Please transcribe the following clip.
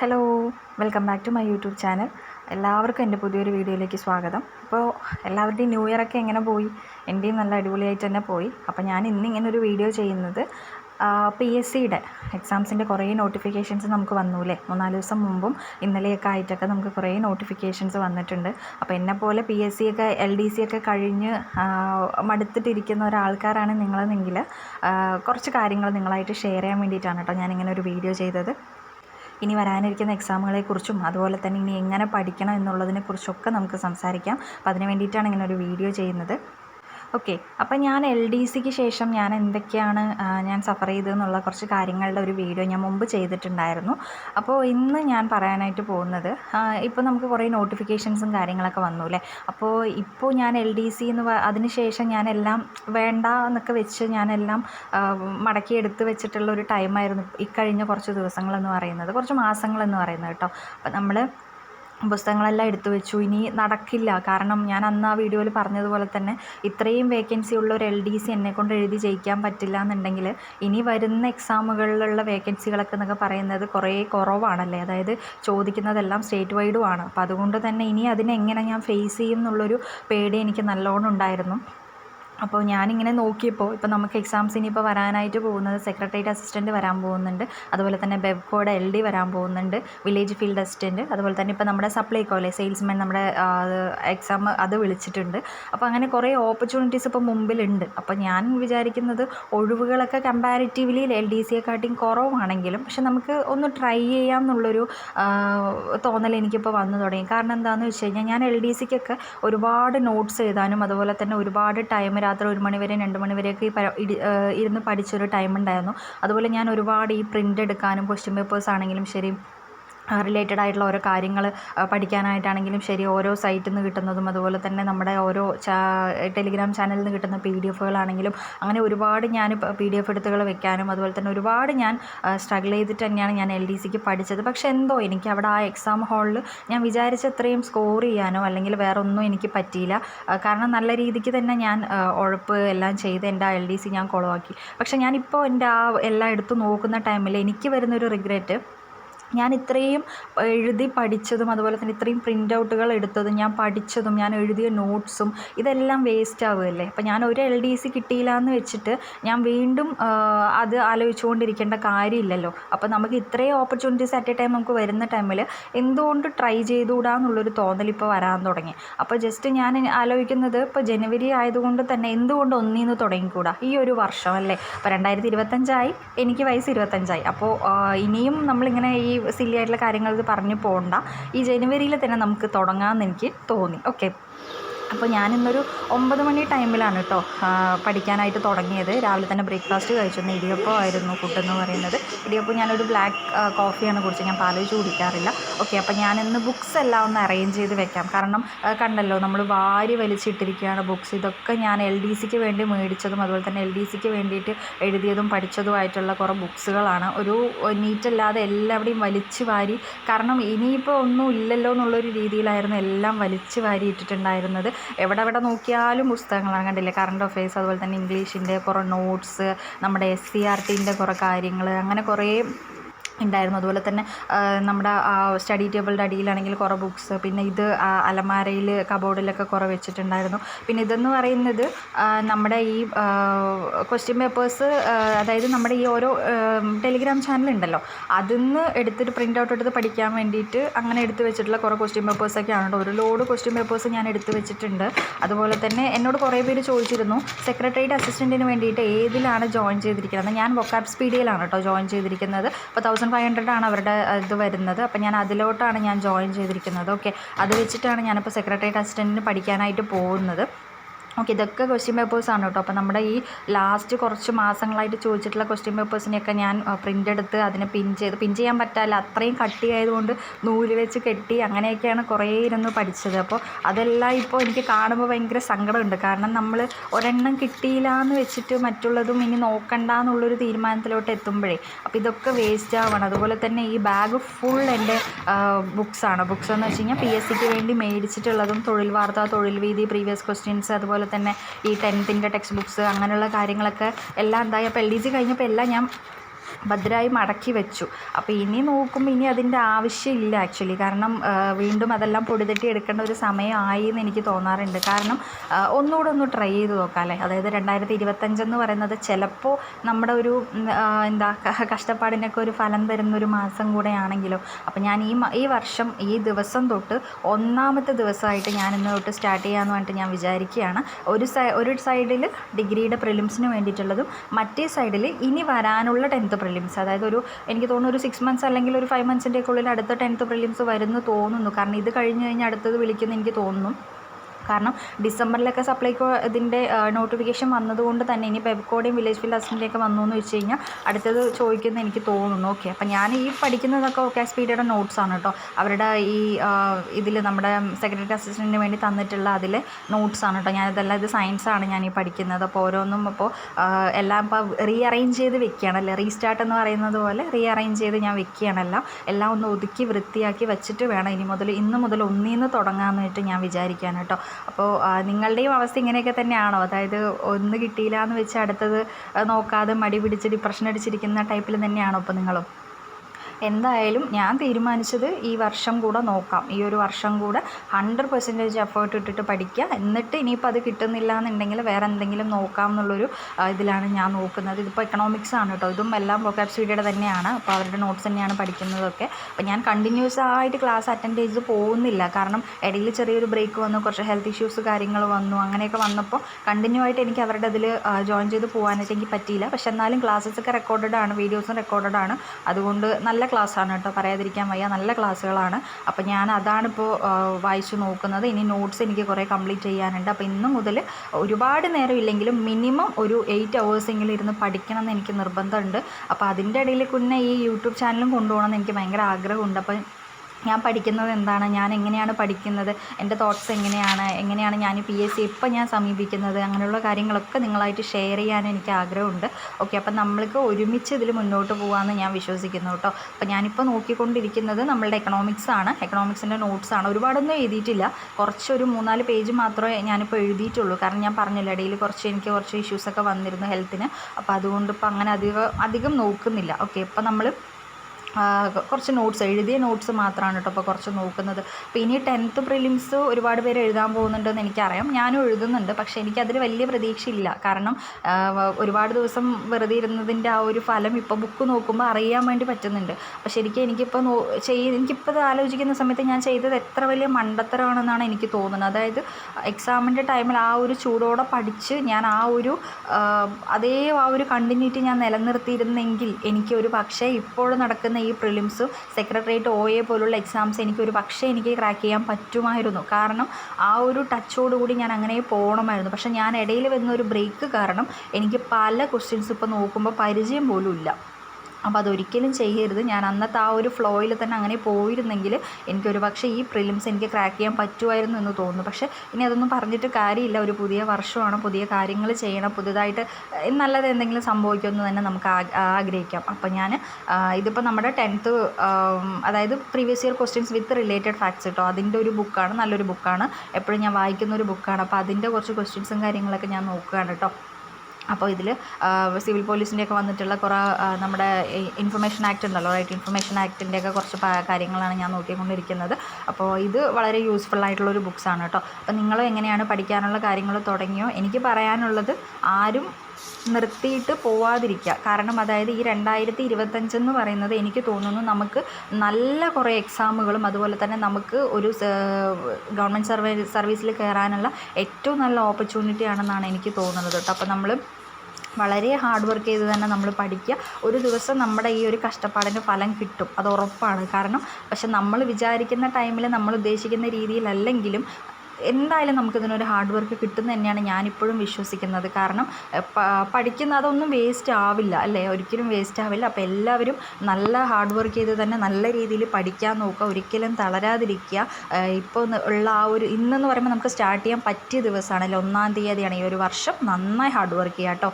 Hello welcome back to my YouTube channel എല്ലാവർക്കും എന്റെ പുതിയൊരു വീഡിയോയിലേക്ക് സ്വാഗതം. അപ്പോൾ എല്ലാവരുടെയും ന്യൂ ഇയർ ഒക്കെ എങ്ങനെ പോയി? എന്റെയും നല്ല അടിപൊളിയായിട്ട് തന്നെ പോയി. അപ്പോൾ ഞാൻ ഇന്ന് ഇങ്ങനെ ഒരു വീഡിയോ ചെയ്യുന്നത് പി എസ് സിയുടെ എക്സാംസിന്റെ കുറേ നോട്ടിഫിക്കേഷൻസ് നമുക്ക് വന്നൂലേ മൂന്നാൽ ദിവസം മുമ്പും ഇന്നലെയൊക്കെ ആയിട്ടൊക്കെ നമുക്ക് കുറേ നോട്ടിഫിക്കേഷൻസ് വന്നിട്ടുണ്ട്. അപ്പോൾ എന്നെപ്പോലെ പി എസ് സി ഒക്കെ എൽ ഡി സി ഒക്കെ കഴിഞ്ഞ് മടുത്തിട്ടിരിക്കുന്ന ഒരാൾക്കാരാണ് നിങ്ങളെന്നെങ്കിൽ കുറച്ച് കാര്യങ്ങൾ നിങ്ങളായിട്ട് ഷെയർ ചെയ്യാൻ വേണ്ടിയിട്ടാണ് കേട്ടോ ഞാനിങ്ങനെ ഒരു വീഡിയോ ചെയ്തത്. ഇനി വരാനിരിക്കുന്ന എക്സാമുകളെക്കുറിച്ചും അതുപോലെ തന്നെ ഇനി എങ്ങനെ പഠിക്കണം എന്നുള്ളതിനെക്കുറിച്ചൊക്കെ നമുക്ക് സംസാരിക്കാം. അപ്പം അതിന് വേണ്ടിയിട്ടാണ് ഇങ്ങനെ ഒരു വീഡിയോ ചെയ്യുന്നത്. ഓക്കെ. അപ്പം ഞാൻ എൽ ഡി സിക്ക് ശേഷം ഞാൻ എന്തൊക്കെയാണ് ഞാൻ സഫർ ചെയ്തതെന്നുള്ള കുറച്ച് കാര്യങ്ങളുടെ ഒരു വീഡിയോ ഞാൻ മുമ്പ് ചെയ്തിട്ടുണ്ടായിരുന്നു. അപ്പോൾ ഇന്ന് ഞാൻ പറയാനായിട്ട് പോകുന്നത് ഇപ്പോൾ നമുക്ക് കുറേ നോട്ടിഫിക്കേഷൻസും കാര്യങ്ങളൊക്കെ വന്നു അല്ലേ? അപ്പോൾ ഇപ്പോൾ ഞാൻ എൽ ഡി സി എന്ന് അതിന് ശേഷം ഞാനെല്ലാം വേണ്ട എന്നൊക്കെ വെച്ച് ഞാനെല്ലാം മടക്കി എടുത്ത് വെച്ചിട്ടുള്ള ഒരു ടൈമായിരുന്നു ഇക്കഴിഞ്ഞ കുറച്ച് ദിവസങ്ങളെന്ന് പറയുന്നത് കുറച്ച് മാസങ്ങളെന്ന് പറയുന്നത് കേട്ടോ. അപ്പം നമ്മൾ പുസ്തകങ്ങളെല്ലാം എടുത്തു വെച്ചു. ഇനി നടക്കില്ല. കാരണം ഞാൻ അന്ന് ആ വീഡിയോയിൽ പറഞ്ഞതുപോലെ തന്നെ ഇത്രയും വേക്കൻസി ഉള്ള ഒരു എൽ ഡി സി എന്നെ കൊണ്ട് എഴുതി ജയിക്കാൻ പറ്റില്ല എന്നുണ്ടെങ്കിൽ ഇനി വരുന്ന എക്സാമുകളിലുള്ള വേക്കൻസികളൊക്കെ എന്നൊക്കെ പറയുന്നത് കുറേ കുറവാണല്ലേ? അതായത് ചോദിക്കുന്നതെല്ലാം സ്റ്റേറ്റ് വൈഡും ആണ്. അപ്പോൾ അതുകൊണ്ട് തന്നെ ഇനി അതിനെങ്ങനെ ഞാൻ ഫേസ് ചെയ്യും എന്നുള്ളൊരു പേടി എനിക്ക് നല്ലോണം ഉണ്ടായിരുന്നു. അപ്പോൾ ഞാനിങ്ങനെ നോക്കിയപ്പോൾ ഇപ്പോൾ നമുക്ക് എക്സാംസ് ഇനിയിപ്പോൾ വരാനായിട്ട് പോകുന്നത് സെക്രട്ടേറിയറ്റ് അസിസ്റ്റന്റ് വരാൻ പോകുന്നുണ്ട്. അതുപോലെ തന്നെ ബെബ്കോഡ് എൽ ഡി വരാൻ പോകുന്നുണ്ട്. വില്ലേജ് ഫീൽഡ് അസിസ്റ്റന്റ് അതുപോലെ തന്നെ ഇപ്പോൾ നമ്മുടെ സപ്ലൈക്കോ അല്ലേ സെയിൽസ്മാൻ നമ്മുടെ എക്സാം അത് വിളിച്ചിട്ടുണ്ട്. അപ്പോൾ അങ്ങനെ കുറേ ഓപ്പർച്യൂണിറ്റീസ് ഇപ്പോൾ മുമ്പിലുണ്ട്. അപ്പോൾ ഞാൻ വിചാരിക്കുന്നത് ഒഴിവുകളൊക്കെ കമ്പാരിറ്റീവ്ലി എൽ ഡി സിയെക്കാട്ടിയും കുറവാണെങ്കിലും പക്ഷെ നമുക്ക് ഒന്ന് ട്രൈ ചെയ്യാം എന്നുള്ളൊരു തോന്നൽ എനിക്കിപ്പോൾ വന്നു തുടങ്ങി. കാരണം എന്താണെന്ന് വെച്ച് കഴിഞ്ഞാൽ ഞാൻ എൽ ഡി സിക്കൊക്കെ ഒരുപാട് നോട്ട്സ് എഴുതാനും അതുപോലെ തന്നെ ഒരുപാട് ടൈം രാത്രി ഒരു മണിവരെയും വരെ രണ്ട് മണിവരെയൊക്കെ ഈ ഇരുന്ന് പഠിച്ചൊരു ടൈം ഉണ്ടായിരുന്നു. അതുപോലെ ഞാൻ ഒരുപാട് ഈ പ്രിന്റ് എടുക്കാനും ക്വസ്റ്റ്യൻ പേപ്പേഴ്സ് ആണെങ്കിലും ശരി റിലേറ്റഡ് ആയിട്ടുള്ള ഓരോ കാര്യങ്ങൾ പഠിക്കാനായിട്ടാണെങ്കിലും ശരി ഓരോ സൈറ്റിൽ നിന്ന് കിട്ടുന്നതും അതുപോലെ തന്നെ നമ്മുടെ ഓരോ ടെലിഗ്രാം ചാനലിൽ നിന്ന് കിട്ടുന്ന പി ഡി എഫുകളാണെങ്കിലും അങ്ങനെ ഒരുപാട് ഞാൻ പി ഡി എഫ് എടുത്തുകൾ വെക്കാനും അതുപോലെ തന്നെ ഒരുപാട് ഞാൻ സ്ട്രഗിൾ ചെയ്തിട്ട് തന്നെയാണ് ഞാൻ എൽ ഡി സിക്ക് പഠിച്ചത്. പക്ഷെ എന്തോ എനിക്ക് അവിടെ ആ എക്സാം ഹാളിൽ ഞാൻ വിചാരിച്ച അത്രയും സ്കോർ ചെയ്യാനോ അല്ലെങ്കിൽ വേറെ ഒന്നും എനിക്ക് പറ്റിയില്ല. കാരണം നല്ല രീതിക്ക് തന്നെ ഞാൻ ഉഴപ്പ് എല്ലാം ചെയ്ത് എന്റെ ആ എൽ ഡി സി ഞാൻ കുളമാക്കി പക്ഷേ ഞാനിപ്പോൾ എന്റെ ആ എല്ലാം എടുത്ത് നോക്കുന്ന ടൈമിൽ എനിക്ക് വരുന്നൊരു റിഗ്രറ്റ് ഞാൻ ഇത്രയും എഴുതി പഠിച്ചതും അതുപോലെ തന്നെ ഇത്രയും പ്രിന്റ് ഔട്ടുകൾ എടുത്തതും ഞാൻ പഠിച്ചതും ഞാൻ എഴുതിയ നോട്ട്സും ഇതെല്ലാം വേസ്റ്റ് ആവുമല്ലേ അപ്പം ഞാൻ ഒരു എൽ ഡി സി കിട്ടിയില്ല എന്ന് വെച്ചിട്ട് ഞാൻ വീണ്ടും അത് ആലോചിച്ചുകൊണ്ടിരിക്കേണ്ട കാര്യമില്ലല്ലോ. അപ്പം നമുക്ക് ഇത്രയും ഓപ്പർച്യൂണിറ്റീസ് അറ്റ് എ ടൈം നമുക്ക് വരുന്ന ടൈമിൽ എന്തുകൊണ്ട് ട്രൈ ചെയ്തുകൂടാ എന്നുള്ളൊരു തോന്നൽ ഇപ്പോൾ വരാൻ തുടങ്ങി. അപ്പോൾ ജസ്റ്റ് ഞാൻ ആലോചിക്കുന്നത് ഇപ്പോൾ ജനുവരി ആയതുകൊണ്ട് തന്നെ എന്തുകൊണ്ട് ഒന്നിന്ന് തുടങ്ങിക്കൂടാ? ഈ ഒരു വർഷം അല്ലേ? അപ്പോൾ രണ്ടായിരത്തി ഇരുപത്തഞ്ചായി എനിക്ക് വയസ്സ് ഇരുപത്തഞ്ചായി. അപ്പോൾ ഇനിയും നമ്മളിങ്ങനെ ഈ സില്ലി ആയിട്ടുള്ള കാര്യങ്ങൾ പറഞ്ഞു പോകണ്ട ഈ ജനുവരിയിൽ തന്നെ നമുക്ക് തുടങ്ങാമെന്ന് എനിക്ക് തോന്നി. ഓക്കെ അപ്പോൾ ഞാനിന്നൊരു ഒമ്പത് മണി ടൈമിലാണ് കേട്ടോ പഠിക്കാനായിട്ട് തുടങ്ങിയത്. രാവിലെ തന്നെ ബ്രേക്ക്ഫാസ്റ്റ് കഴിച്ചിരുന്നു ഇടിയപ്പം ആയിരുന്നു ഫുഡ് എന്ന് പറയുന്നത്. ഇടിയപ്പം ഞാനൊരു ബ്ലാക്ക് കോഫിയാണ് കുടിച്ചത്. ഞാൻ പാലൊഴിച്ച് കുടിക്കാറില്ല. ഓക്കെ അപ്പോൾ ഞാനിന്ന് ബുക്സ് എല്ലാം ഒന്ന് അറേഞ്ച് ചെയ്ത് വെക്കാം. കാരണം കണ്ടല്ലോ നമ്മൾ വാരി വലിച്ചിട്ടിരിക്കുകയാണ് ബുക്സ് ഇതൊക്കെ ഞാൻ എൽ ഡി സിക്ക് വേണ്ടി മേടിച്ചതും അതുപോലെ തന്നെ എൽ ഡി സിക്ക് വേണ്ടിയിട്ട് എഴുതിയതും പഠിച്ചതുമായിട്ടുള്ള കുറേ ബുക്സുകളാണ് ഒരു നീറ്റല്ലാതെ എല്ലാവിടെയും വലിച്ച് വാരി കാരണം ഇനിയിപ്പോൾ ഒന്നും ഇല്ലല്ലോ എന്നുള്ളൊരു രീതിയിലായിരുന്നു എല്ലാം വലിച്ച് വാരി ഇട്ടിട്ടുണ്ടായിരുന്നത്. എവിടെ എവിടെ നോക്കിയാലും പുസ്തകങ്ങളാണ് കണ്ടില്ലേ? കറണ്ട് അഫയേഴ്സ് അതുപോലെ തന്നെ ഇംഗ്ലീഷിന്റെ കുറേ നോട്ട്സ് നമ്മുടെ എസ് സി ആർ ടിന്റെ കുറേ കാര്യങ്ങൾ അങ്ങനെ കുറേ ഉണ്ടായിരുന്നു. അതുപോലെ തന്നെ നമ്മുടെ സ്റ്റഡി ടേബിളിന്റെ അടിയിലാണെങ്കിൽ കുറേ ബുക്സ് പിന്നെ ഇത് അലമാരയിൽ കബോർഡിലൊക്കെ കുറേ വെച്ചിട്ടുണ്ടായിരുന്നു. പിന്നെ ഇതെന്ന് പറയുന്നത് നമ്മുടെ ഈ ക്വസ്റ്റ്യൻ പേപ്പേഴ്സ് അതായത് നമ്മുടെ ഈ ഓരോ ടെലിഗ്രാം ചാനൽ ഉണ്ടല്ലോ അതിൽ നിന്ന് എടുത്തിട്ട് പ്രിന്റ് ഔട്ട് എടുത്ത് പഠിക്കാൻ വേണ്ടിയിട്ട് അങ്ങനെ എടുത്ത് വെച്ചിട്ടുള്ള കുറേ ക്വസ്റ്റ്യൻ പേപ്പേഴ്സൊക്കെയാണ് കേട്ടോ ഒരു ലോഡ് ക്വസ്റ്റ്യൻ പേപ്പേഴ്സ് ഞാൻ എടുത്ത് വെച്ചിട്ടുണ്ട്. അതുപോലെ തന്നെ എന്നോട് കുറേ പേര് ചോദിച്ചിരുന്നു സെക്രട്ടറിയുടെ അസിസ്റ്റന്റിന് വേണ്ടിയിട്ട് ഏതിലാണ് ജോയിൻ ചെയ്തിരിക്കുന്നത്? ഞാൻ വൊക്കാബ് സ്പീഡിയയിലാണ് കേട്ടോ ജോയിൻ ചെയ്തിരിക്കുന്നത്. അപ്പോൾ തൗസൻഡ് ഫൈവ് ഹൺഡ്രഡ് ആണ് അവരുടെ ഇത് വരുന്നത്. അപ്പോൾ ഞാൻ അതിലോട്ടാണ് ഞാൻ ജോയിൻ ചെയ്തിരിക്കുന്നത്. ഓക്കെ. അത് വെച്ചിട്ടാണ് ഞാനിപ്പോൾ സെക്രട്ടേറിയറ്റ് അസിസ്റ്റന്റിന് പഠിക്കാനായിട്ട് പോകുന്നത്. ഓക്കെ ഇതൊക്കെ ക്വസ്റ്റ്യൻ പേപ്പേഴ്സാണ് കേട്ടോ. അപ്പോൾ നമ്മുടെ ഈ ലാസ്റ്റ് കുറച്ച് മാസങ്ങളായിട്ട് ചോദിച്ചിട്ടുള്ള ക്വസ്റ്റ്യൻ പേപ്പേഴ്സിനെയൊക്കെ ഞാൻ പ്രിന്റ് എടുത്ത് അതിനെ പിൻ ചെയ്ത് പിൻ ചെയ്യാൻ പറ്റാല്ല. അത്രയും കട്ടിയായതുകൊണ്ട് നൂൽ വെച്ച് കെട്ടി അങ്ങനെയൊക്കെയാണ് കുറേ ഇരുന്ന് പഠിച്ചത്. അപ്പോൾ അതെല്ലാം ഇപ്പോൾ എനിക്ക് കാണുമ്പോൾ ഭയങ്കര സങ്കടമുണ്ട്. കാരണം നമ്മൾ ഒരെണ്ണം കിട്ടിയില്ല എന്ന് വെച്ചിട്ട് മറ്റുള്ളതും ഇനി നോക്കണ്ട എന്നുള്ളൊരു തീരുമാനത്തിലോട്ട് എത്തുമ്പോഴേ അപ്പോൾ ഇതൊക്കെ വേസ്റ്റ് ആവണം. അതുപോലെ തന്നെ ഈ ബാഗ് ഫുൾ എന്റെ ബുക്സാണ് ബുക്സ് എന്ന് വെച്ച് കഴിഞ്ഞാൽ പി എസ് സിക്ക് വേണ്ടി മേടിച്ചിട്ടുള്ളതും തൊഴിൽ വാർത്ത തൊഴിൽ വീതി പ്രീവിയസ് ക്വസ്റ്റ്യൻസ് അതുപോലെ തന്നെ ഈ ടെൻത്തിന്റെ ടെക്സ്റ്റ് ബുക്സ് അങ്ങനെയുള്ള കാര്യങ്ങളൊക്കെ എല്ലാം എന്തായി? അപ്പോൾ എൽ ഡി സി കഴിഞ്ഞപ്പോൾ എല്ലാം ഞാൻ ഭദ്രമായി മടക്കി വെച്ചു. അപ്പോൾ ഇനി നോക്കുമ്പോൾ ഇനി അതിന്റെ ആവശ്യമില്ല ആക്ച്വലി കാരണം വീണ്ടും അതെല്ലാം പൊടിതട്ടി എടുക്കേണ്ട ഒരു സമയമായി എന്ന് എനിക്ക് തോന്നാറുണ്ട്. കാരണം ഒന്നുകൂടെ ഒന്ന് ട്രൈ ചെയ്ത് നോക്കാമല്ലേ അതായത് രണ്ടായിരത്തി ഇരുപത്തഞ്ചെന്ന് പറയുന്നത് ചിലപ്പോൾ നമ്മുടെ ഒരു എന്താ കഷ്ടപ്പാടിനൊക്കെ ഒരു ഫലം തരുന്ന ഒരു മാസം കൂടെ ആണെങ്കിലും അപ്പോൾ ഞാൻ ഈ ഈ വർഷം ഈ ദിവസം തൊട്ട് ഒന്നാമത്തെ ദിവസമായിട്ട് ഞാൻ ഇന്ന് തൊട്ട് സ്റ്റാർട്ട് ചെയ്യാമെന്ന് പറഞ്ഞിട്ട് ഞാൻ വിചാരിക്കുകയാണ്. ഒരു സൈ ഒരു സൈഡിൽ ഡിഗ്രിയുടെ പ്രിലിംസിന് വേണ്ടിയിട്ടുള്ളതും മറ്റേ സൈഡിൽ ഇനി വരാനുള്ള ടെൻത്ത് പ്രിലിംസ് അതായത് ഒരു എനിക്ക് തോന്നുന്നു ഒരു സിക്സ് മന്ത്സ് അല്ലെങ്കിൽ ഒരു ഫൈവ് മന്ത്സിന്റെ ഒക്കെ ഉള്ളിൽ അടുത്ത ടെൻത്ത് പ്രിലിംസ് വരുന്നു തോന്നുന്നു. കാരണം ഇത് കഴിഞ്ഞ് കഴിഞ്ഞ് അടുത്തത് വിളിക്കുന്നു എനിക്ക് തോന്നുന്നു. കാരണം ഡിസംബറിലൊക്കെ സപ്ലൈക്കോ ഇതിന്റെ നോട്ടിഫിക്കേഷൻ വന്നതുകൊണ്ട് തന്നെ ഇനി ബെബ്കോടെയും വില്ലേജ് ഫീൽഡ് അസിസ്റ്റന്റെയൊക്കെ വന്നു എന്ന് വെച്ച് കഴിഞ്ഞാൽ അടുത്തത് ചോദിക്കുന്നു എനിക്ക് തോന്നുന്നു. ഓക്കെ അപ്പം ഞാൻ ഈ പഠിക്കുന്നതൊക്കെ ഓക്കെ സ്പീഡിയുടെ നോട്ട്സ് ആണ് കേട്ടോ അവരുടെ ഈ ഇതിൽ നമ്മുടെ സെക്രട്ടറി അസിസ്റ്റന്റിന് വേണ്ടി തന്നിട്ടുള്ള അതിലെ നോട്ട്സ് ആണ് കേട്ടോ ഞാനിതെല്ലാം ഇത് സയൻസാണ് ഞാൻ ഈ പഠിക്കുന്നത്. അപ്പോൾ ഓരോന്നും അപ്പോൾ എല്ലാം ഇപ്പോൾ റീ അറേഞ്ച് ചെയ്ത് വെക്കുകയാണല്ലേ റീസ്റ്റാർട്ട് എന്ന് പറയുന്നത് പോലെ റീ അറേഞ്ച് ചെയ്ത് ഞാൻ വെക്കുകയാണെല്ലാം എല്ലാം. ഒന്ന് ഒതുക്കി വൃത്തിയാക്കി വെച്ചിട്ട് വേണം ഇനി മുതൽ ഇന്ന് മുതൽ തുടങ്ങാമെന്ന് വെച്ചിട്ട് ഞാൻ വിചാരിക്കുകയാണ് കേട്ടോ അപ്പോൾ നിങ്ങളുടെയും അവസ്ഥ ഇങ്ങനെയൊക്കെ തന്നെയാണോ? അതായത് ഒന്ന് കിട്ടിയില്ല എന്ന് വെച്ച് അടുത്തത് നോക്കാതെ മടി പിടിച്ച് ഡിപ്രഷൻ അടിച്ചിരിക്കുന്ന ടൈപ്പിൽ തന്നെയാണോ ഇപ്പോൾ നിങ്ങളും? എന്തായാലും ഞാൻ തീരുമാനിച്ചത് ഈ വർഷം കൂടെ നോക്കാം. ഈ ഒരു വർഷം കൂടെ ഹൺഡ്രഡ് പെർസെന്റേജ് എഫേർട്ട് ഇട്ടിട്ട് പഠിക്കുക. എന്നിട്ട് ഇനിയിപ്പോൾ അത് കിട്ടുന്നില്ല എന്നുണ്ടെങ്കിൽ വേറെ എന്തെങ്കിലും നോക്കാം എന്നുള്ളൊരു ഇതിലാണ് ഞാൻ നോക്കുന്നത്. ഇതിപ്പോൾ എക്കണോമിക്സ് ആണ് കേട്ടോ ഇതും എല്ലാം വൊക്കാബ് സ്റ്റഡിയുടെ തന്നെയാണ്. അപ്പോൾ അവരുടെ നോട്ട്സ് തന്നെയാണ് പഠിക്കുന്നതൊക്കെ. അപ്പോൾ ഞാൻ കണ്ടിന്യൂസ് ആയിട്ട് ക്ലാസ് അറ്റൻഡ് ചെയ്ത് പോകുന്നില്ല. കാരണം ഇടയിൽ ചെറിയൊരു ബ്രേക്ക് വന്നു കുറച്ച് ഹെൽത്ത് ഇഷ്യൂസ് കാര്യങ്ങൾ വന്നു അങ്ങനെയൊക്കെ വന്നപ്പോൾ കണ്ടിന്യൂ ആയിട്ട് എനിക്ക് അവരുടെ അതിൽ ജോയിൻ ചെയ്ത് പോകാനായിട്ട് എനിക്ക് പറ്റിയില്ല. പക്ഷെ എന്നാലും ക്ലാസ്സസ് ഒക്കെ റെക്കോർഡഡ് ആണ് വീഡിയോസും റെക്കോർഡഡ് ആണ്. അതുകൊണ്ട് നല്ല ക്ലാസ് ആണ് കേട്ടോ പറയാതിരിക്കാൻ വയ്യ. നല്ല ക്ലാസ്സുകളാണ് അപ്പോൾ ഞാൻ അതാണിപ്പോൾ വായിച്ചു നോക്കുന്നത്. ഇനി നോട്ട്സ് എനിക്ക് കുറേ കംപ്ലീറ്റ് ചെയ്യാനുണ്ട്. അപ്പോൾ ഇന്ന് മുതൽ ഒരുപാട് നേരം ഇല്ലെങ്കിലും മിനിമം ഒരു എയ്റ്റ് എങ്കിലും ഇരുന്ന് പഠിക്കണം എന്ന് എനിക്ക് നിർബന്ധമുണ്ട്. അപ്പോൾ അതിന്റെ ഇടയിൽ പിന്നെ ഈ യൂട്യൂബ് ചാനലും കൊണ്ടുപോകണം എന്ന് എനിക്ക് ഭയങ്കര ആഗ്രഹമുണ്ട്. അപ്പോൾ ഞാൻ പഠിക്കുന്നത് എന്താണ്? ഞാൻ എങ്ങനെയാണ് പഠിക്കുന്നത്? എന്റെ തോട്ട്സ് എങ്ങനെയാണ്? എങ്ങനെയാണ് ഞാൻ പി എസ് സി ഇപ്പം ഞാൻ സമീപിക്കുന്നത്? അങ്ങനെയുള്ള കാര്യങ്ങളൊക്കെ നിങ്ങളായിട്ട് ഷെയർ ചെയ്യാൻ എനിക്ക് ആഗ്രഹമുണ്ട്. ഓക്കെ അപ്പം നമ്മൾക്ക് ഒരുമിച്ച് ഇതിൽ മുന്നോട്ട് പോകാമെന്ന് ഞാൻ വിശ്വസിക്കുന്നു കേട്ടോ. അപ്പം ഞാനിപ്പോൾ നോക്കിക്കൊണ്ടിരിക്കുന്നത് നമ്മളുടെ എക്കണോമിക്സ് ആണ്. എക്കണോമിക്സിന്റെ നോട്ട്സ് ആണ്. ഒരുപാടൊന്നും എഴുതിയിട്ടില്ല. കുറച്ചൊരു മൂന്നാൽ പേജ് മാത്രമേ ഞാനിപ്പോൾ എഴുതിയിട്ടുള്ളൂ. കാരണം ഞാൻ പറഞ്ഞില്ല ഇടയിൽ കുറച്ച് എനിക്ക് കുറച്ച് ഇഷ്യൂസൊക്കെ വന്നിരുന്നു ഹെൽത്തിന് അപ്പോൾ അതുകൊണ്ട് ഇപ്പോൾ അങ്ങനെ അധികം അധികം നോക്കുന്നില്ല. ഓക്കെ ഇപ്പം നമ്മൾ കുറച്ച് നോട്ട്സ് എഴുതിയ നോട്ട്സ് മാത്രമാണ് കേട്ടോ ഇപ്പോൾ കുറച്ച് നോക്കുന്നത്. അപ്പോൾ ഇനി ടെൻത്ത് പ്രിലിംസ് ഒരുപാട് പേര് എഴുതാൻ പോകുന്നുണ്ടെന്ന് എനിക്കറിയാം. ഞാനും എഴുതുന്നുണ്ട് പക്ഷേ എനിക്കതിൽ വലിയ പ്രതീക്ഷയില്ല. കാരണം ഒരുപാട് ദിവസം വെറുതെ ഇരുന്നതിന്റെ ആ ഒരു ഫലം ഇപ്പോൾ ബുക്ക് നോക്കുമ്പോൾ അറിയാൻ വേണ്ടി പറ്റുന്നുണ്ട്. പക്ഷെ ശരിക്കും എനിക്കിപ്പോൾ നോ ചെയ് എനിക്കിപ്പോൾ ആലോചിക്കുന്ന സമയത്ത് ഞാൻ ചെയ്തത് എത്ര വലിയ മണ്ടത്തരമാണെന്നാണ് എനിക്ക് തോന്നുന്നത്. അതായത് എക്സാമിന്റെ ടൈമിൽ ആ ഒരു ചൂടോടെ പഠിച്ച് ഞാൻ ആ ഒരു അതേ ആ ഒരു കണ്ടിന്യൂറ്റി ഞാൻ നിലനിർത്തിയിരുന്നെങ്കിൽ എനിക്ക് ഒരു പക്ഷേ ഇപ്പോൾ നടക്കുന്ന ഈ പ്രിലിംസും സെക്രട്ടേറിയറ്റ് ഒ എ പോലുള്ള എക്സാംസ് എനിക്ക് ഒരു പക്ഷേ എനിക്ക് ക്രാക്ക് ചെയ്യാൻ പറ്റുമായിരുന്നു. കാരണം ആ ഒരു ടച്ചോടുകൂടി ഞാൻ അങ്ങനെ പോകണമായിരുന്നു പക്ഷേ ഞാൻ ഇടയിൽ വരുന്ന ഒരു ബ്രേക്ക് കാരണം എനിക്ക് പല ക്വസ്റ്റ്യൻസ് ഇപ്പോൾ നോക്കുമ്പോൾ പരിചയം പോലും ഇല്ല. അപ്പോൾ അതൊരിക്കലും ചെയ്യരുത്. ഞാൻ അന്നത്തെ ആ ഒരു ഫ്ലോയിൽ തന്നെ അങ്ങനെ പോയിരുന്നെങ്കിൽ എനിക്കൊരു പക്ഷേ ഈ പ്രിലിംസ് എനിക്ക് ക്രാക്ക് ചെയ്യാൻ പറ്റുമായിരുന്നു എന്ന് തോന്നുന്നു. പക്ഷേ ഇനി അതൊന്നും പറഞ്ഞിട്ട് കാര്യമില്ല. ഒരു പുതിയ വർഷമാണ്. പുതിയ കാര്യങ്ങൾ ചെയ്യണം. പുതിയതായിട്ട് നല്ലത് എന്തെങ്കിലും സംഭവിക്കുമെന്ന് തന്നെ നമുക്ക് ആഗ്രഹിക്കാം. അപ്പോൾ ഞാൻ ഇതിപ്പോൾ നമ്മുടെ ടെൻത്ത് അതായത് previous year questions with related facts കേട്ടോ അതിന്റെ ഒരു ബുക്കാണ് നല്ലൊരു ബുക്കാണ് എപ്പോഴും ഞാൻ വായിക്കുന്ന ഒരു ബുക്കാണ് അപ്പോൾ അതിന്റെ കുറച്ച് ക്വസ്റ്റ്യൻസും കാര്യങ്ങളൊക്കെ ഞാൻ നോക്കുകയാണ് കേട്ടോ അപ്പോൾ ഇതിൽ സിവിൽ പോലീസിന്റെയൊക്കെ വന്നിട്ടുള്ള കുറേ നമ്മുടെ ഇൻഫർമേഷൻ ആക്ട് ഉണ്ടല്ലോ റൈറ്റ് ഇൻഫർമേഷൻ ആക്ടിന്റെയൊക്കെ കുറച്ച് കാര്യങ്ങളാണ് ഞാൻ നോക്കിക്കൊണ്ടിരിക്കുന്നത്. അപ്പോൾ ഇത് വളരെ യൂസ്ഫുൾ ആയിട്ടുള്ള ഒരു ബുക്സാണ് കേട്ടോ. അപ്പോൾ നിങ്ങൾ എങ്ങനെയാണ് പഠിക്കാനുള്ള കാര്യങ്ങൾ തുടങ്ങിയോ? എനിക്ക് പറയാനുള്ളത് ആരും നിർത്തിയിട്ട് പോവാതിരിക്കുക കാരണം അതായത് ഈ രണ്ടായിരത്തി ഇരുപത്തഞ്ചെന്ന് പറയുന്നത് എനിക്ക് തോന്നുന്നു നമുക്ക് നല്ല കുറേ എക്സാമുകളും അതുപോലെ തന്നെ നമുക്ക് ഒരു ഗവൺമെന്റ് സർവീസ് സർവീസിൽ കയറാനുള്ള ഏറ്റവും നല്ല ഓപ്പർച്യൂണിറ്റി ആണെന്നാണ് എനിക്ക് തോന്നുന്നത് കേട്ടോ അപ്പോൾ നമ്മൾ വളരെ ഹാർഡ് വർക്ക് ചെയ്ത് തന്നെ നമ്മൾ പഠിക്കുക ഒരു ദിവസം നമ്മുടെ ഈ ഒരു കഷ്ടപ്പാടിന് ഫലം കിട്ടും. അത് ഉറപ്പാണ്. കാരണം പക്ഷെ നമ്മൾ വിചാരിക്കുന്ന ടൈമിൽ നമ്മൾ ഉദ്ദേശിക്കുന്ന രീതിയിലല്ലെങ്കിലും എന്തായാലും നമുക്കിതിനൊരു ഹാർഡ് വർക്ക് കിട്ടും തന്നെയാണ് ഞാനിപ്പോഴും വിശ്വസിക്കുന്നത്. കാരണം പഠിക്കുന്ന അതൊന്നും വേസ്റ്റ് ആവില്ല അല്ലേ? ഒരിക്കലും വേസ്റ്റ് ആവില്ല. അപ്പോൾ എല്ലാവരും നല്ല ഹാർഡ് വർക്ക് ചെയ്ത് തന്നെ നല്ല രീതിയിൽ പഠിക്കാൻ നോക്കുക ഒരിക്കലും തളരാതിരിക്കുക. ഇപ്പോൾ ഉള്ള ആ ഒരു ഇന്നെന്ന് പറയുമ്പോൾ നമുക്ക് സ്റ്റാർട്ട് ചെയ്യാൻ പറ്റിയ ദിവസമാണ് അല്ലേ? ഒന്നാം തീയതിയാണ് ഈ ഒരു വർഷം. നന്നായി ഹാർഡ് വർക്ക് ചെയ്യുക കേട്ടോ.